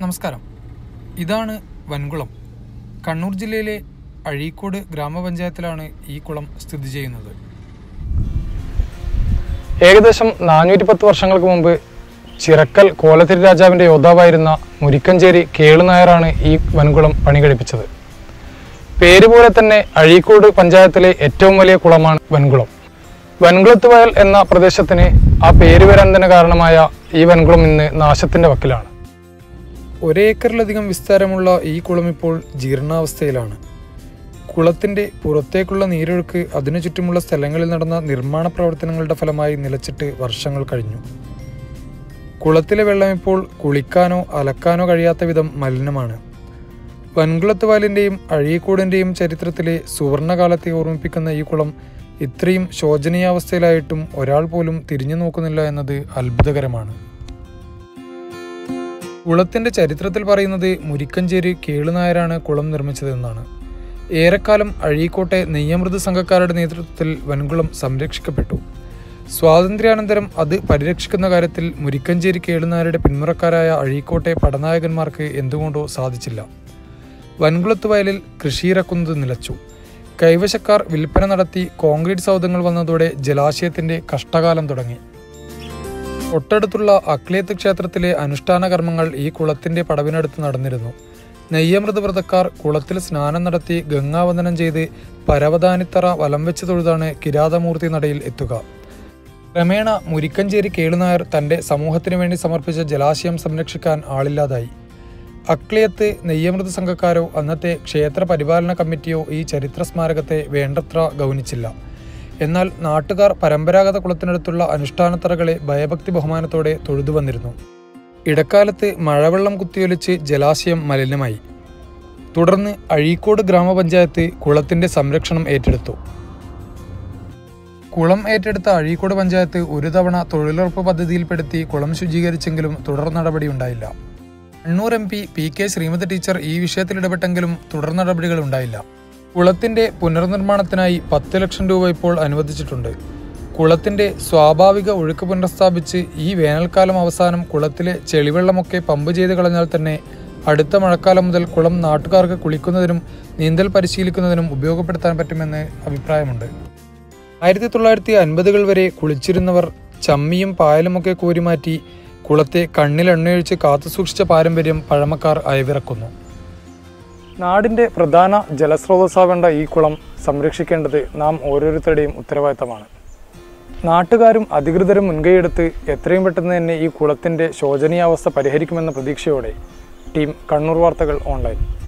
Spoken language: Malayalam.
നമസ്കാരം. ഇതാണ് വൻകുളം. കണ്ണൂർ ജില്ലയിലെ അഴീക്കോട് ഗ്രാമപഞ്ചായത്തിലാണ് ഈ കുളം സ്ഥിതി ചെയ്യുന്നത്. ഏകദേശം നാനൂറ്റി പത്ത് വർഷങ്ങൾക്ക് മുമ്പ് ചിറക്കൽ കോലത്തിരി രാജാവിന്റെ യോദ്ധാവായിരുന്ന മുരിക്കഞ്ചേരി കേളുനായരാണ് ഈ വൻകുളം പണി കഴിപ്പിച്ചത് പേര് പോലെ തന്നെ അഴീക്കോട് പഞ്ചായത്തിലെ ഏറ്റവും വലിയ കുളമാണ് വൻകുളം. വൻകുളത്ത് വയൽ എന്ന പ്രദേശത്തിന് ആ പേര് വരാൻ തന്നെ കാരണമായ ഈ വൻകുളം ഇന്ന് നാശത്തിന്റെ വക്കിലാണ്. ഒരേക്കറിലധികം വിസ്താരമുള്ള ഈ കുളം ഇപ്പോൾ ജീർണാവസ്ഥയിലാണ്. കുളത്തിന്റെ പുറത്തേക്കുള്ള നീരൊഴുക്ക് അതിനു ചുറ്റുമുള്ള സ്ഥലങ്ങളിൽ നടന്ന നിർമ്മാണ പ്രവർത്തനങ്ങളുടെ ഫലമായി നിലച്ചിട്ട് വർഷങ്ങൾ കഴിഞ്ഞു. കുളത്തിലെ വെള്ളം ഇപ്പോൾ കുളിക്കാനോ അലക്കാനോ കഴിയാത്ത വിധം മലിനമാണ്. വൻകുളത്ത് വാലിന്റെയും അഴീക്കോടിന്റെയും ചരിത്രത്തിലെ സുവർണകാലത്തെ ഓർമ്മിപ്പിക്കുന്ന ഈ കുളം ഇത്രയും ശോചനീയാവസ്ഥയിലായിട്ടും ഒരാൾ പോലും തിരിഞ്ഞു നോക്കുന്നില്ല എന്നത് അത്ഭുതകരമാണ്. കുളത്തിന്റെ ചരിത്രത്തിൽ പറയുന്നത് മുരിക്കഞ്ചേരി കേളുനായരാണ് കുളം നിർമ്മിച്ചതെന്നാണ്. ഏറെക്കാലം അഴീക്കോട്ടെ നെയ്യമൃത് സംഘക്കാരുടെ നേതൃത്വത്തിൽ വൻകുളം സംരക്ഷിക്കപ്പെട്ടു. സ്വാതന്ത്ര്യാനന്തരം അത് പരിരക്ഷിക്കുന്ന കാര്യത്തിൽ മുരിക്കഞ്ചേരി കേളുനായരുടെ പിന്മുറക്കാരായ അഴീക്കോട്ടെ പടനായകന്മാർക്ക് എന്തുകൊണ്ടോ സാധിച്ചില്ല. വൻകുളത്ത് വയലിൽ കൃഷിയിറക്കുന്നത് നിലച്ചു. കൈവശക്കാർ വിൽപ്പന നടത്തി കോൺക്രീറ്റ് സൗദങ്ങൾ വന്നതോടെ ജലാശയത്തിന്റെ കഷ്ടകാലം തുടങ്ങി. തൊട്ടടുത്തുള്ള അക്ലേത്ത് ക്ഷേത്രത്തിലെ അനുഷ്ഠാന കർമ്മങ്ങൾ ഈ കുളത്തിന്റെ പടവിനടുത്ത് നടന്നിരുന്നു. നെയ്യമൃത വ്രതക്കാർ കുളത്തിൽ സ്നാനം നടത്തി ഗംഗാവന്ദനം ചെയ്ത് പരവതാനിത്തറ വലം വെച്ച് തൊഴുതാണ് കിരാതമൂർത്തി നടയിൽ എത്തുക. ക്രമേണ മുരിക്കഞ്ചേരി കേളുനായർ തന്റെ സമൂഹത്തിനു വേണ്ടി സമർപ്പിച്ച ജലാശയം സംരക്ഷിക്കാൻ ആളില്ലാതായി. അക്ലിയത്ത് നെയ്യമൃത സംഘക്കാരോ അന്നത്തെ ക്ഷേത്ര പരിപാലന കമ്മിറ്റിയോ ഈ ചരിത്ര സ്മാരകത്തെ വേണ്ടത്ര ഗൗനിച്ചില്ല. എന്നാൽ നാട്ടുകാർ പരമ്പരാഗത കുളത്തിനടുത്തുള്ള അനുഷ്ഠാനത്തറകളെ ഭയഭക്തി ബഹുമാനത്തോടെ തൊഴുതു വന്നിരുന്നു. ഇടക്കാലത്ത് മഴവെള്ളം കുത്തിയൊലിച്ച് ജലാശയം മലിനമായി. തുടർന്ന് അഴീക്കോട് ഗ്രാമപഞ്ചായത്ത് കുളത്തിന്റെ സംരക്ഷണം ഏറ്റെടുത്തു. കുളം ഏറ്റെടുത്ത അഴീക്കോട് പഞ്ചായത്ത് ഒരു തവണ തൊഴിലുറപ്പ് പദ്ധതിയിൽപ്പെടുത്തി കുളം ശുചീകരിച്ചെങ്കിലും തുടർ നടപടി ഉണ്ടായില്ല. Kannur M P P K Sreemathi teacher ഈ വിഷയത്തിൽ ഇടപെട്ടെങ്കിലും തുടർ നടപടികൾ ഉണ്ടായില്ല. കുളത്തിന്റെ പുനർനിർമ്മാണത്തിനായി പത്ത് ലക്ഷം രൂപ ഇപ്പോൾ അനുവദിച്ചിട്ടുണ്ട്. കുളത്തിന്റെ സ്വാഭാവിക ഒഴുക്ക് പുനഃസ്ഥാപിച്ച് ഈ വേനൽക്കാലം അവസാനം കുളത്തിലെ ചെളിവെള്ളമൊക്കെ പമ്പ് ചെയ്ത് കളഞ്ഞാൽ തന്നെ അടുത്ത മഴക്കാലം മുതൽ കുളം നാട്ടുകാർക്ക് കുളിക്കുന്നതിനും നീന്തൽ പരിശീലിക്കുന്നതിനും ഉപയോഗപ്പെടുത്താൻ പറ്റുമെന്ന് അഭിപ്രായമുണ്ട്. ആയിരത്തി തൊള്ളായിരത്തി അൻപതുകൾ വരെ കുളിച്ചിരുന്നവർ ചമ്മിയും പായലുമൊക്കെ കോരിമാറ്റി കുളത്തെ കണ്ണിൽ എണ്ണയൊഴിച്ച് കാത്തുസൂക്ഷിച്ച പാരമ്പര്യം പഴമക്കാർ അയവിറക്കുന്നു. നാടിന്റെ പ്രധാന ജലസ്രോതസ്സാവേണ്ട ഈ കുളം സംരക്ഷിക്കേണ്ടത് നാം ഓരോരുത്തരുടെയും ഉത്തരവാദിത്തമാണ്. നാട്ടുകാരും അധികൃതരും മുൻകൈയെടുത്ത് എത്രയും പെട്ടെന്ന് തന്നെ ഈ കുളത്തിന്റെ ശോചനീയാവസ്ഥ പരിഹരിക്കുമെന്ന പ്രതീക്ഷയോടെ ടീം കണ്ണൂർ വാർത്തകൾ ഓൺലൈൻ.